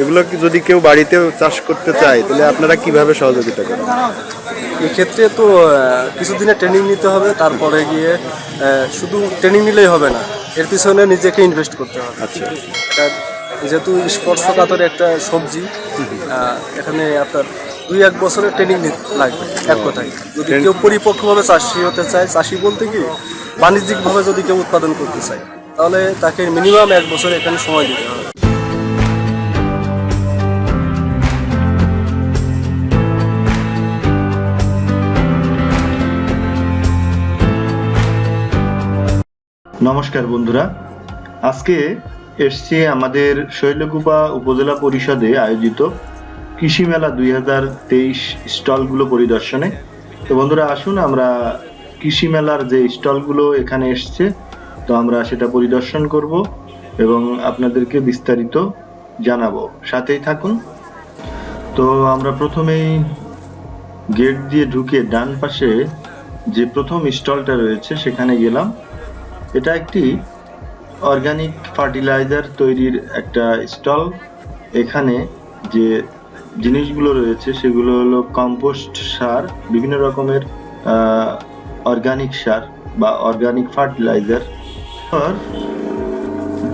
এগুলো যদি কেউ বাড়িতেও চাষ করতে চায় তাহলে আপনারা কীভাবে সহযোগিতা করেন? এক্ষেত্রে তো কিছুদিনের ট্রেনিং নিতে হবে তারপরে গিয়ে শুধু ট্রেনিং নিলেই হবে না এর পিছনে নিজেকে ইনভেস্ট করতে হবে। আচ্ছা। যেহেতু স্পর্শকাতর একটা সবজি এখানে আপনার দুই এক বছরের ট্রেনিং লাগবে এক কথায়। যদি কেউ পরিপক্কভাবে চাষি হতে চায় চাষি বলতে কি বাণিজ্যিকভাবে যদি কেউ উৎপাদন করতে চায় তাহলে তাকে মিনিমাম এক বছর এখানে সময় দিতে হবে। নমস্কার বন্ধুরা। আজকে এসছি আমাদের শৈলকুপা উপজেলা পরিষদে আয়োজিত কৃষি মেলা দুই হাজার তেইশ স্টলগুলো পরিদর্শনে। তো বন্ধুরা, আসুন আমরা কৃষি মেলার যে স্টলগুলো এখানে এসছে, তো আমরা সেটা পরিদর্শন করব এবং আপনাদেরকে বিস্তারিত জানাব। সাথেই থাকুন। তো আমরা প্রথমেই গেট দিয়ে ঢুকে ডান পাশে যে প্রথম স্টলটা রয়েছে, সেখানে গেলাম। এটা একটি অর্গানিক ফার্টিলাইজার তৈরির একটা স্টল এখানে যে জিনিসগুলো রয়েছে, সেগুলো হলো কম্পোস্ট সার, বিভিন্ন রকমের অর্গানিক সার বা অর্গানিক ফার্টিলাইজার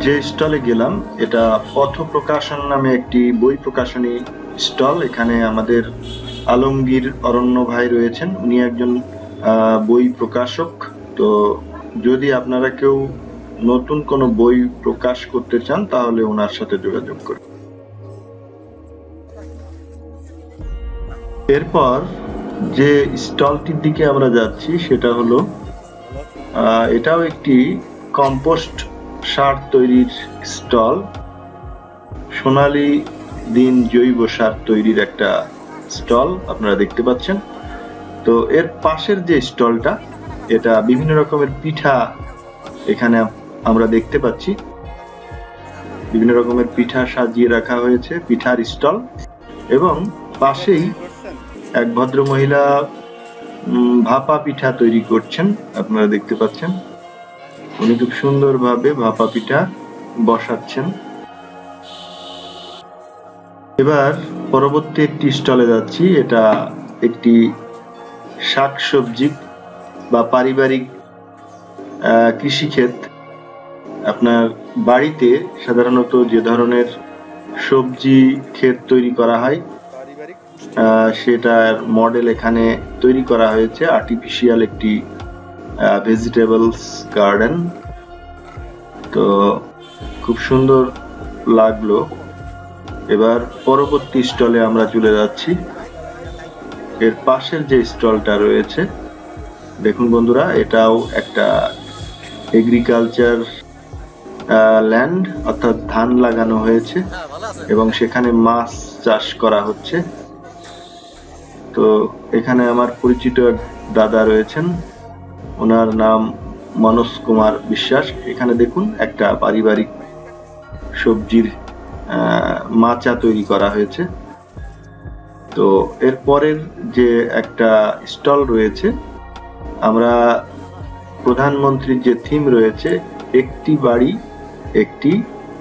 যে স্টলে গেলাম, এটা পথ প্রকাশন নামে একটি বই প্রকাশনী স্টল এখানে আমাদের আলমগীর অরণ্য ভাই রয়েছেন। উনি একজন বই প্রকাশক। তো যদি আপনারা কেউ নতুন কোনো বই প্রকাশ করতে চান, তাহলে ওনার সাথে যোগাযোগ করুন। এরপর যে স্টলটির দিকে আমরা যাচ্ছি, সেটা হলো এটাও একটি কম্পোস্ট সার তৈরির স্টল। সোনালী দিন জৈব সার তৈরির একটা স্টল আপনারা দেখতে পাচ্ছেন। তো এর পাশের যে স্টলটা এটা বিভিন্ন রকমের পিঠা এখানে আমরা দেখতে পাচ্ছি। বিভিন্ন রকমের পিঠা সাজিয়ে রাখা হয়েছে, পিঠার স্টল এবং পাশেই এক ভদ্র মহিলা ভাপা পিঠা তৈরি করছেন, আপনারা দেখতে পাচ্ছেন। উনি খুব সুন্দরভাবে ভাপা পিঠা বসাচ্ছেন। এবার পরবর্তী একটি স্টলে যাচ্ছি, এটা একটি শাকসবজি বা পারিবারিক কৃষিক্ষেত আপনার বাড়িতে সাধারণত যে ধরনের সবজি ক্ষেত তৈরি করা হয় সেটার মডেল এখানে তৈরি করা হয়েছে আর্টিফিশিয়াল একটি ভেজিটেবলস গার্ডেন তো খুব সুন্দর লাগল। এবার পরবর্তী স্টলে আমরা চলে যাচ্ছি। এর পাশের যে স্টলটা রয়েছে দেখুন বন্ধুরা, এটাও একটা এগ্রিকালচার ল্যান্ড অর্থাৎ ধান লাগানো হয়েছে এবং সেখানে মাছ চাষ করা হচ্ছে। তো এখানে আমার পরিচিত দাদা রয়েছেন, ওনার নাম মনোজ কুমার বিশ্বাস। এখানে দেখুন, একটা পারিবারিক সবজির মাচা তৈরি করা হয়েছে। তো এর পরের যে একটা স্টল রয়েছে আমরা প্রধানমন্ত্রীর যে থিম রয়েছে, একটি বাড়ি, একটি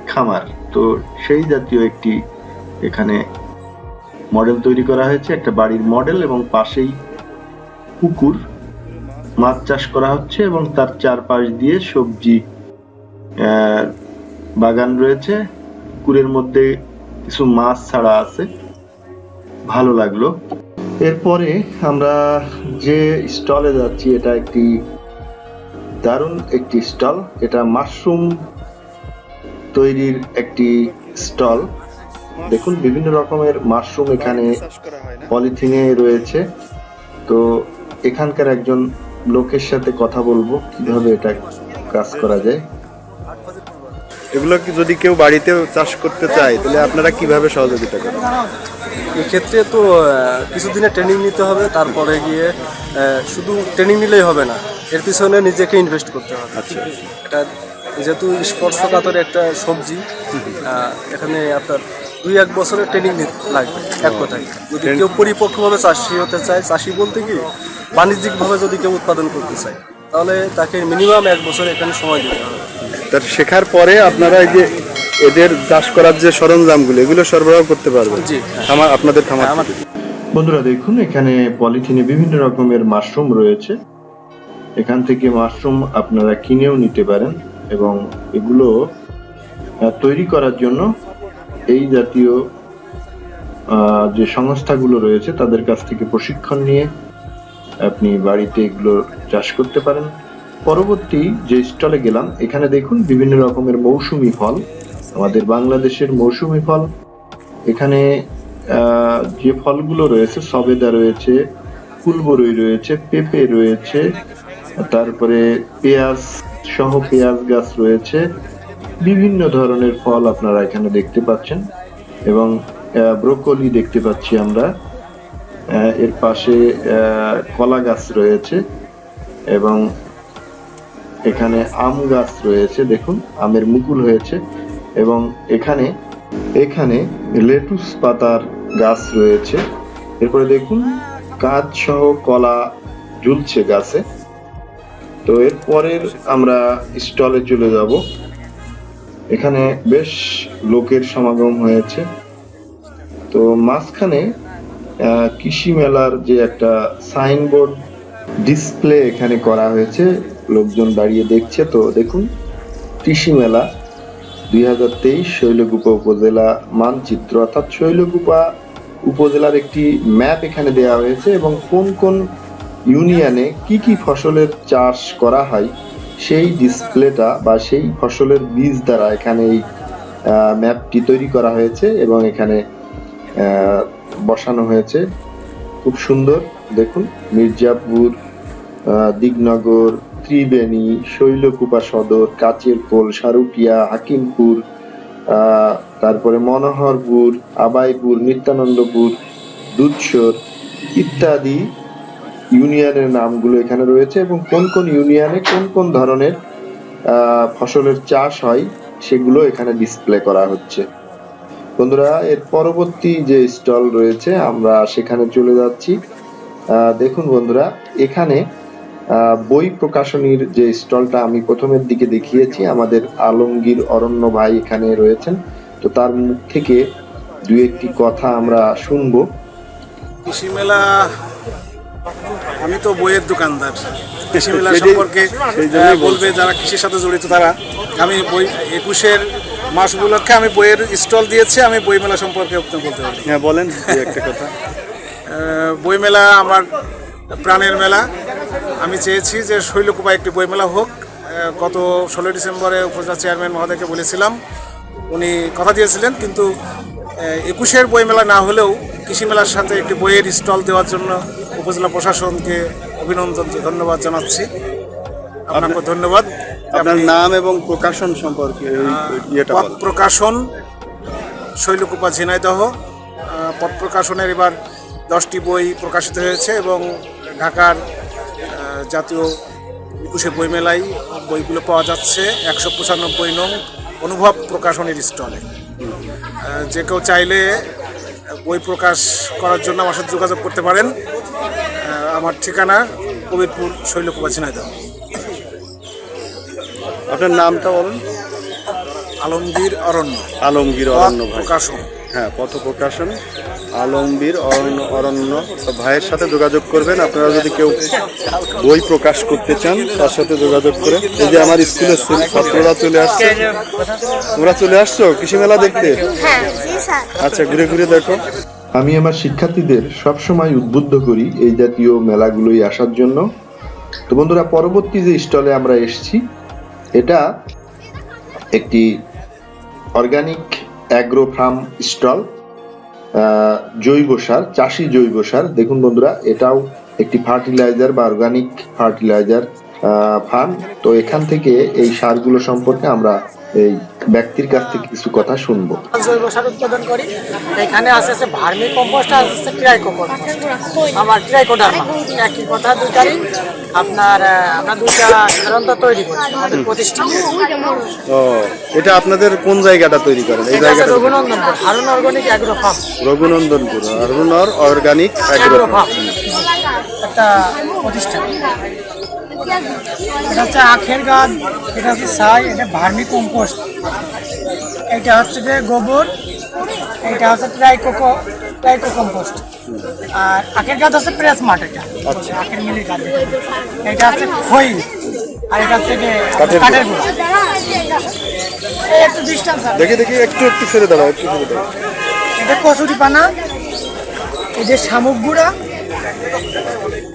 খামার। তো সেই জাতীয় একটি এখানে মডেল তৈরি করা হয়েছে। একটা বাড়ির মডেল এবং পাশেই পুকুর। মাছ চাষ করা হচ্ছে এবং তার চারপাশ দিয়ে সবজি বাগান রয়েছে। পুকুরের মধ্যে কিছু মাছ ছাড়া আছে। ভালো লাগল। এরপরে আমরা যে স্টলে যাচ্ছি, এটা একটি দারুণ একটি স্টল। এটা মাশরুম তৈরির একটি স্টল। দেখুন, বিভিন্ন রকমের মাশরুম এখানে পলিথিনে রয়েছে। তো এখানকার একজন লোকের সাথে কথা বলব, কীভাবে এটা কাজ করা যায়। এগুলো যদি কেউ বাড়িতেও চাষ করতে চায় তাহলে আপনারা কীভাবে সহযোগিতা করেন এক্ষেত্রে তো কিছুদিনের ট্রেনিং নিতে হবে তারপরে গিয়ে শুধু ট্রেনিং নিলেই হবে না এর পিছনে নিজেকে ইনভেস্ট করতে হবে। আচ্ছা এটা যেহেতু স্পর্শকাতর একটা সবজি এখানে আপনার দুই এক বছরের ট্রেনিং লাগবে এক কথায়। যদি কেউ পরিপক্কভাবে চাষি হতে চায় চাষি বলতে কি বাণিজ্যিকভাবে যদি কেউ উৎপাদন করতে চায় তাহলে তাকে মিনিমাম এক বছর এখানে সময় দিতে হবে। তার শেখার পরে আপনারা এই যে এদের চাষ করার যে সরঞ্জামগুলো এগুলো সরবরাহ করতে পারবেন। জি, খামার আপনাদের খামার হ্যাঁ, আমার বন্ধুরা দেখুন এখানে পলিথিনে বিভিন্ন রকমের মাশরুম রয়েছে। এখান থেকে মাশরুম আপনারা কিনেও নিতে পারেন এবং এগুলো তৈরি করার জন্য এই জাতীয় যে সংস্থাগুলো রয়েছে তাদের কাছ থেকে প্রশিক্ষণ নিয়ে আপনি বাড়িতে এগুলো চাষ করতে পারেন। পরবর্তী যে স্টলে গেলাম, এখানে দেখুন বিভিন্ন রকমের মৌসুমি ফল। আমাদের বাংলাদেশের মৌসুমি ফল। এখানে যে ফলগুলো রয়েছে, সবেদা রয়েছে, ফুলবরই রয়েছে, পেঁপে রয়েছে, তারপরে পেঁয়াজ সহ পেঁয়াজ গাছ রয়েছে। বিভিন্ন ধরনের ফল আপনারা এখানে দেখতে পাচ্ছেন এবং ব্রোকলি দেখতে পাচ্ছি আমরা। এর পাশে কলা গাছ রয়েছে এবং এখানে আম গাছ রয়েছে, দেখুন, আমের মুকুল হয়েছে, এবং এখানে এখানে লেটুস পাতার গাছ রয়েছে। এরপরে দেখুন, কাঁচ সহ কলা ঝুলছে গাছে। তো এরপরের আমরা স্টলে চলে যাব। এখানে বেশ লোকের সমাগম হয়েছে। তো মাঝখানে কৃষি মেলার যে একটা সাইনবোর্ড ডিসপ্লে এখানে করা হয়েছে। লোকজন দাঁড়িয়ে দেখছে তো দেখুন কৃষি মেলা, দুই হাজার তেইশ শৈলকুপা উপজেলা মানচিত্র, অর্থাৎ শৈলকুপা উপজেলার একটি ম্যাপ এখানে দেওয়া হয়েছে এবং কোন কোন ইউনিয়নে কি কি ফসলের চাষ করা হয়, সেই ডিসপ্লেটা বা সেই ফসলের বীজ দ্বারা এখানে এই ম্যাপটি তৈরি করা হয়েছে এবং এখানে বসানো হয়েছে। খুব সুন্দর, দেখুন, মির্জাপুর দিগনগর ত্রিবেণী, শৈলকুপা সদর, কাচের কোল সারুটিয়া হাকিমপুর তারপরে মনোহরপুর, আবাইপুর, নিত্যানন্দপুর, দুধসর ইত্যাদি ইউনিয়নের নামগুলো এখানে রয়েছে এবং কোন কোন ইউনিয়নে কোন কোন ধরনের ফসলের চাষ হয় সেগুলো এখানে ডিসপ্লে করা হচ্ছে। বন্ধুরা, এর পরবর্তী যে স্টল রয়েছে, আমরা সেখানে চলে যাচ্ছি। দেখুন বন্ধুরা, এখানে বই প্রকাশনীর যে স্টলটা আমি প্রথমের দিকে দেখিয়েছি আমাদের আলমগীর অরণ্য ভাই এখানে রয়েছেন। তো তার মুখ থেকে দু একটি কথা আমরা শুনব। কৃষি মেলা আমি তো বইয়ের দোকানদার। কৃষি মেলা সম্পর্কে সেই জন্যই আহ, বলবে যারা কৃষির সাথে জড়িত তারা আমি বই একুশের মাস উপলক্ষে আমি বইয়ের স্টল দিয়েছি আমি বই মেলা সম্পর্কে বলতে পারি। হ্যাঁ বলেন একটা কথা। বই মেলা আমার প্রাণের মেলা। আমি চেয়েছি যে শৈলকুপা একটি বইমেলা হোক। গত ষোলোই ডিসেম্বরে উপজেলা চেয়ারম্যান মহোদয়কে বলেছিলাম উনি কথা দিয়েছিলেন কিন্তু একুশের বইমেলা না হলেও কৃষি মেলার সাথে একটি বইয়ের স্টল দেওয়ার জন্য উপজেলা প্রশাসনকে অভিনন্দন ধন্যবাদ জানাচ্ছি। আপনাকে ধন্যবাদ। আপনার নাম এবং প্রকাশন সম্পর্কে পথ প্রকাশন শৈলকুপা ঝিনাইদহ। পথ প্রকাশনের এবার দশটি বই প্রকাশিত হয়েছে এবং ঢাকার জাতীয় একুশে বইমেলায় বইগুলো পাওয়া যাচ্ছে একশো পঁচানব্বই নং অনুভব প্রকাশনের স্টলে। যে কেউ চাইলে বই প্রকাশ করার জন্য আমার সাথে যোগাযোগ করতে পারেন। আমার ঠিকানা কবিরপুর শৈলকুপা ঝিনাইদহ। আপনার নামটা বলুন। আলমগীর অরণ্য। আলমগীর অরণ্য প্রকাশন হ্যাঁ পথ প্রকাশন আলমগীর অরণ্য অরণ্য ভাইয়ের সাথে যোগাযোগ করবেন। আপনারা যদি কেউ বই প্রকাশ করতে চান তার সাথে যোগাযোগ করে। এই যে আমার স্কুলের ছাত্ররা চলে আসছে। তোমরা চলে আসছো? কৃষি মেলা দেখতে? হ্যাঁ জি স্যার। আচ্ছা ঘুরে ঘুরে দেখো। আমি আমার শিক্ষার্থীদের সবসময় উদ্বুদ্ধ করি এই জাতীয় মেলাগুলোই আসার জন্য। তো বন্ধুরা পরবর্তী যে স্টলে আমরা এসেছি এটা একটি অর্গানিক অ্যাগ্রো ফার্ম স্টল জৈব সার, চাষি জৈব সার। দেখুন বন্ধুরা, এটাও একটি ফার্টিলাইজার বা অর্গানিক ফার্টিলাইজার। ফার্ম তো এখান থেকে এই সারগুলো সম্পর্কে আমরা এই ব্যক্তির কাছ থেকে কিছু কথা শুনব। জৈব সার উৎপাদন করি। এখানে আছে আছে ভার্মি কম্পোস্ট আর আছে ট্রাইকো আমার একই কথা দুইটারই আপনার আমরা দুইটা সাধারণত তৈরি করি। আমাদের প্রতিষ্ঠান। ও এটা আপনাদের কোন জায়গাটা তৈরি করেন? এই জায়গাটা Raghunandanpur Harun organic agro farm. Raghunandanpur organic agro farm. একটা প্রতিষ্ঠান। এটা হচ্ছে আখের গাছ এটা হচ্ছে ছাই এটা ভার্মি কম্পোস্ট। এটা হচ্ছে যে গোবর এটা হচ্ছে ট্রাইকোকো ট্রাইকো কম্পোস্ট। আর আখের গাছ হচ্ছে প্রেস মাঠ এটা আখের মিলের গাছ এটা হচ্ছে খৈল আর এটা হচ্ছে যে কাঠের গুঁড়া। একটু ডিস্টেন্স দেখি দেখি একটু একটু সরে দাঁড়াও একটু সরে দাঁড়াও। এটা কচুরি পানা এই যে শামুক গুঁড়া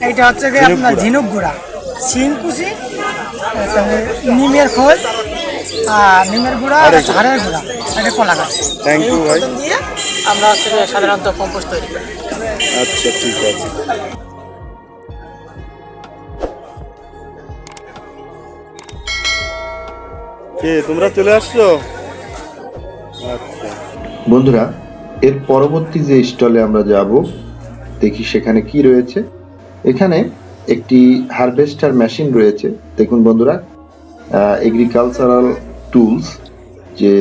এইটা হচ্ছে আপনার ঝিনুক গুঁড়া। নিমের খোল আর নিমের গুঁড়া আর ঝাড়ের গুঁড়া এটা কলা গাছ। এই you, ভাই। দিয়ে আমরা হচ্ছে সাধারণত কম্পোস্ট তৈরি করি। আচ্ছা ঠিক আছে। কে তোমরা চলে আসছো? আচ্ছা। বন্ধুরা এর পরবর্তী যে স্টলে আমরা যাব দেখি সেখানে কি রয়েছে। এখানে একটি হারভেস্টার মেশিন রয়েছে। দেখুন বন্ধুরা এগ্রিকালচারাল টুলস যে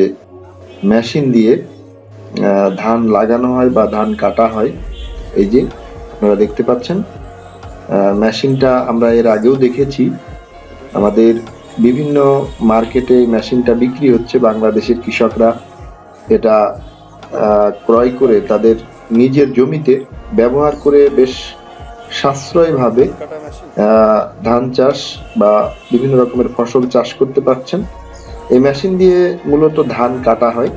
মেশিন দিয়ে ধান লাগানো হয় বা ধান কাটা হয়। এই যে, আপনারা দেখতে পাচ্ছেন মেশিনটা আমরা এর আগেও দেখেছি। আমাদের বিভিন্ন মার্কেটে মেশিনটা বিক্রি হচ্ছে। বাংলাদেশের কৃষকরা এটা ক্রয় করে তাদের নিজের জমিতে ব্যবহার করে বেশ সাশ্রয়ভাবে ধান চাষ বা বিভিন্ন রকমের ফসল চাষ করতে পারছেন। এই মেশিন দিয়ে মূলত ধান কাটা হয়।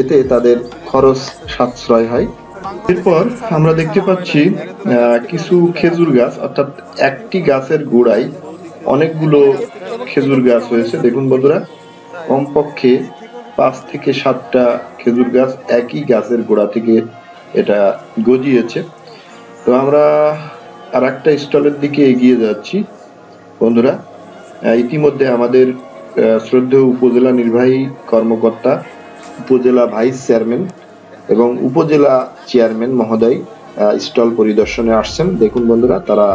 এতে তাদের খরচ সাশ্রয় হয়। এরপর আমরা দেখতে পাচ্ছি কিছু খেজুর গাছ, অর্থাৎ একটি গাছের গোড়ায় অনেকগুলো খেজুর গাছ হয়েছে। দেখুন বন্ধুরা, কমপক্ষে পাঁচ থেকে সাতটা খেজুর গাছ একই গাছের গোড়া থেকে এটা গজিয়েছে। তো আমরা আর একটা স্টলের দিকে এগিয়ে যাচ্ছি। বন্ধুরা ইতিমধ্যে আমাদের শ্রদ্ধেয় উপজেলা নির্বাহী কর্মকর্তা, উপজেলা ভাইস চেয়ারম্যান এবং উপজেলা চেয়ারম্যান মহোদয় স্টল পরিদর্শনে আসছেন। দেখুন বন্ধুরা, তারা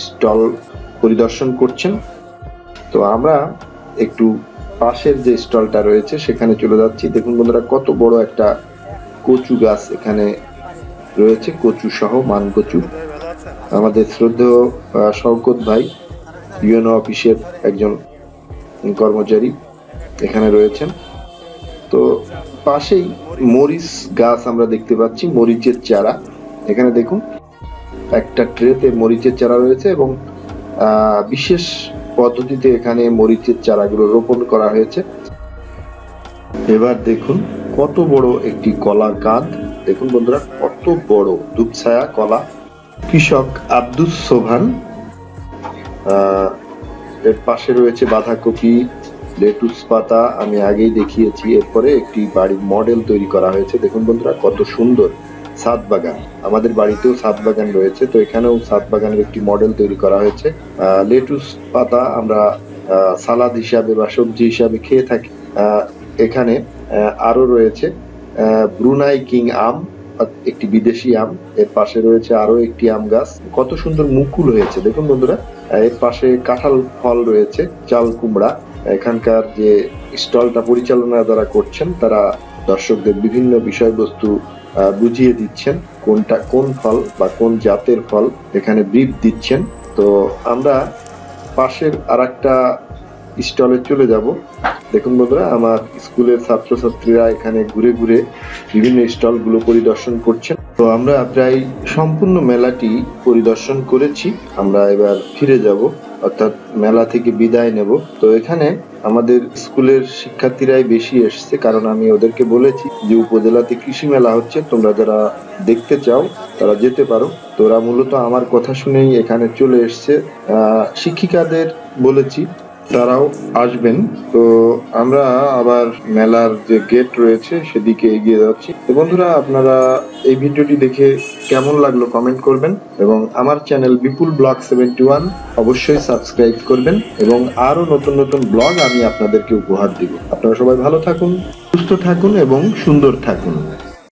স্টল পরিদর্শন করছেন। তো আমরা একটু পাশের যে স্টলটা রয়েছে, সেখানে চলে যাচ্ছি। দেখুন বন্ধুরা, কত বড় একটা কচু গাছ এখানে রয়েছে কচু সহ মান কচু আমাদের শ্রদ্ধেয় শওকত ভাই ইউএনও অফিসের একজন কর্মচারী এখানে রয়েছেন। তো পাশেই মরিচ গাছ আমরা দেখতে পাচ্ছি, মরিচের চারা। এখানে দেখুন, একটা ট্রেতে মরিচের চারা রয়েছে এবং বিশেষ পদ্ধতিতে এখানে মরিচের চারাগুলো রোপণ করা হয়েছে। এবার দেখুন, কত বড় একটি কলা কাঁধ দেখুন বন্ধুরা কত বড় ধূপছায়া কলা। কৃষক আব্দুস সোভান এর পাশে রয়েছে বাঁধাকপি লেটুস পাতা আমি আগেই দেখিয়েছি। এরপরে একটি বাড়ির মডেল তৈরি করা হয়েছে। দেখুন বন্ধুরা কত সুন্দর সাত বাগান। আমাদের বাড়িতেও সাত বাগান রয়েছে তো এখানেও সাত বাগানের একটি মডেল তৈরি করা হয়েছে। লেটুস পাতা আমরা সালাদ হিসাবে বা সবজি হিসাবে খেয়ে থাকি। এখানে আহ, আরও রয়েছে। ব্রুনাই কিং আম একটি বিদেশি আম। এর পাশে রয়েছে আরও একটি আম গাছ। কত সুন্দর মুকুল হয়েছে। দেখুন বন্ধুরা এর পাশে কাঁঠাল ফল রয়েছে, চাল কুমড়া। এখানকার যে স্টলটা পরিচালনা যারা করছেন, তারা দর্শকদের বিভিন্ন বিষয়বস্তু বুঝিয়ে দিচ্ছেন, কোনটা কোন ফল বা কোন জাতের ফল এখানে ব্রিফ দিচ্ছেন। তো আমরা পাশের আর একটা স্টলে চলে যাব। দেখুন বন্ধুরা, আমার স্কুলের ছাত্রছাত্রীরা এখানে ঘুরে ঘুরে বিভিন্ন স্টলগুলো পরিদর্শন করছেন। তো আমরা প্রায় সম্পূর্ণ মেলাটি পরিদর্শন করেছি। আমরা এবার ফিরে যাব, অর্থাৎ মেলা থেকে বিদায় নেব। তো এখানে আমাদের স্কুলের শিক্ষার্থীরাই বেশি এসছে, কারণ আমি ওদেরকে বলেছি যে উপজেলাতে কৃষি মেলা হচ্ছে, তোমরা যারা দেখতে চাও তারা যেতে পারো। তো ওরা মূলত আমার কথা শুনেই এখানে চলে এসছে। শিক্ষিকাদের বলেছি তারাও আসবেন। তো আমরা আবার মেলার যে গেট রয়েছে, সেদিকে এগিয়ে যাচ্ছি। তো বন্ধুরা, আপনারা এই ভিডিওটি দেখে কেমন লাগল কমেন্ট করবেন এবং আমার channel Bipul blog seventy one অবশ্যই সাবস্ক্রাইব করবেন এবং আরও নতুন নতুন ব্লগ আমি আপনাদেরকে উপহার দিব। আপনারা সবাই ভালো থাকুন, সুস্থ থাকুন এবং সুন্দর থাকুন।